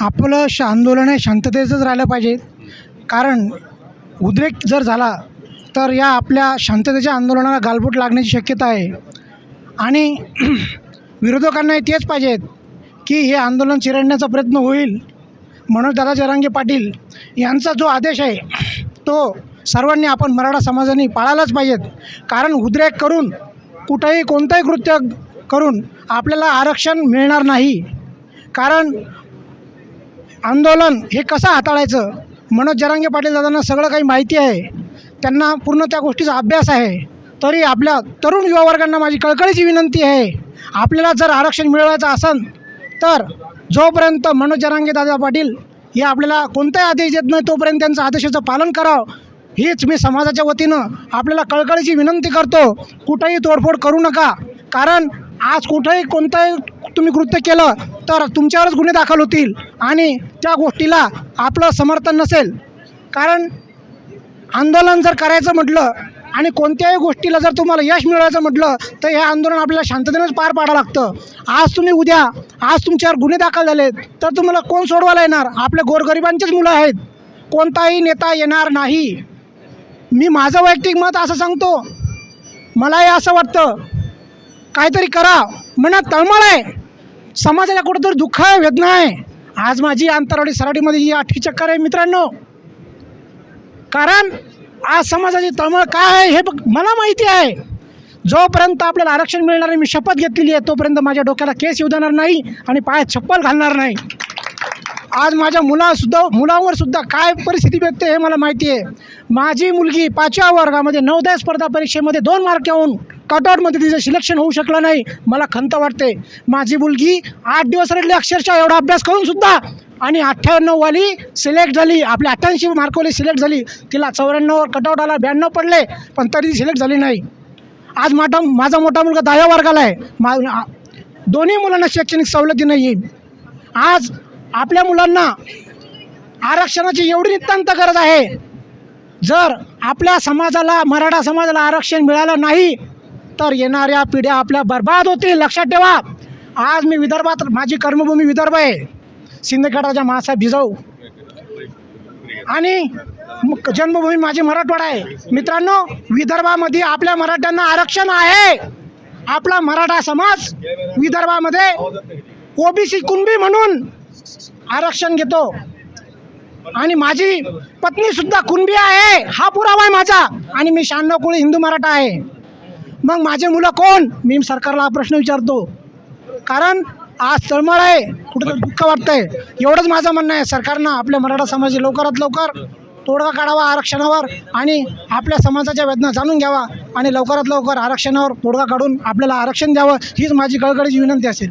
आपलं श आंदोलन हे शांततेचंच राहिलं पाहिजे. कारण उद्रेक जर झाला तर या आपल्या शांततेच्या आंदोलनाला गालबोट लागण्याची शक्यता आहे. आणि विरोधकांनाही तेच पाहिजेत की हे आंदोलन चिरडण्याचा प्रयत्न होईल. मनोज दादा जरांगे पाटील यांचा जो आदेश आहे तो सर्वांनी आपण मराठा समाजाने पाळायलाच पाहिजेत. कारण उद्रेक करून कुठंही कोणतंही कृत्य करून आपल्याला आरक्षण मिळणार नाही. कारण आंदोलन हे कसं हाताळायचं? मनोज जरांगे पाटील दादांना सगळं काही माहिती आहे. त्यांना पूर्ण त्या गोष्टीचा अभ्यास आहे. तरी आपल्या तरुण युवा वर्गांना माझी कळकळीची विनंती आहे. आपल्याला जर आरक्षण मिळवायचं असेल तर जोपर्यंत मनोज जरांगे दादा पाटील हे आपल्याला कोणताही आदेश देत नाही तोपर्यंत त्यांचं आदेशाचं पालन करावं. हीच मी समाजाच्या वतीनं आपल्याला कळकळीची विनंती करतो. कुठंही तोडफोड करू नका. कारण आज कुठंही कोणतंही तुम्ही कृत्य केलं तर तुमच्यावरच गुन्हे दाखल होतील आणि त्या गोष्टीला आपलं समर्थन नसेल. कारण आंदोलन जर करायचं म्हटलं आणि कोणत्याही गोष्टीला जर तुम्हाला यश मिळवायचं म्हटलं तर हे आंदोलन आपल्याला शांततेनेच पार पाडावं लागतं. आज तुम्ही उद्या आज तुमच्यावर गुन्हे दाखल झाले तर तुम्हाला कोण सोडवायला येणार? आपल्या गोरगरिबांचीच मुलं आहेत. कोणताही नेता येणार नाही. मी माझं वैयक्तिक मत असं सांगतो. मलाही असं वाटतं. काहीतरी करा. मनात तळमळ आहे. समाजाला कुठंतरी दुःख आहे वेदना आहे. आज माझी आंतरवाडी सराटीमध्ये ही आठवी चक्कर आहे मित्रांनो. कारण आज समाजाची तळमळ काय आहे हे बघ मला माहिती आहे. जोपर्यंत आपल्याला आरक्षण मिळणार आहे मी शपथ घेतलेली आहे तोपर्यंत माझ्या डोक्याला केस येऊ देणार नाही आणि पायात चप्पल घालणार नाही. आज माझ्या मुलासुद्धा मुलावर सुद्धा काय परिस्थिती भेटते हे मला माहिती आहे. माझी मुलगी पाचव्या वर्गामध्ये नवोदय स्पर्धा परीक्षेमध्ये दोन मार्क येऊन कटआउटमध्ये तिचं सिलेक्शन होऊ शकलं नाही. मला खंत वाटते. माझी मुलगी आठ दिवस रडली अक्षरशः एवढा अभ्यास करून सुद्धा. आणि अठ्ठ्याण्णववाली सिलेक्ट झाली. आपल्या अठ्ठ्याऐंशी मार्कवाली सिलेक्ट झाली. तिला चौऱ्याण्णववर कटआउट आला ब्याण्णव पडले पण तरी ती सिलेक्ट झाली नाही. आज मोठा माझा मोठा मुलगा दहाव्या वर्गाला आहे. मा दोन्ही मुलांना शैक्षणिक सवलती नाही आज आपल्या मुलांना आरक्षणाची एवढी नितांत गरज आहे. जर आपल्या समाजाला मराठा समाजाला आरक्षण मिळालं नाही तर येणाऱ्या पिढ्या आपल्या बर्बाद होतील. लक्षात ठेवा. आज मी विदर्भात माझी कर्मभूमी विदर्भ आहे. सिंदखेडाच्या मासा भिजवू. आणि जन्मभूमी माझी मराठवाडा आहे. मित्रांनो विदर्भामध्ये आपल्या मराठ्यांना आरक्षण आहे. आपला मराठा समाज विदर्भामध्ये ओबीसी कुणबी म्हणून आरक्षण घेतो. आणि माझी पत्नीसुद्धा कुणबी आहे. हा पुरावा आहे माझा. आणि मी शहाण्णव कुळी हिंदू मराठा आहे. मग माझे मुलं कोण? मी सरकारला हा प्रश्न विचारतो. कारण आज तळमळ आहे. कुठं दुःख वाटतंय. एवढंच माझं म्हणणं आहे. सरकारनं आपल्या मराठा समाजाची लवकरात लवकर तोडगा काढावा आरक्षणावर आणि आपल्या समाजाच्या वेदना जाणून घ्यावा आणि लवकरात लवकर आरक्षणावर तोडगा काढून आपल्याला आरक्षण द्यावं हीच माझी कळकळीची विनंती असेल.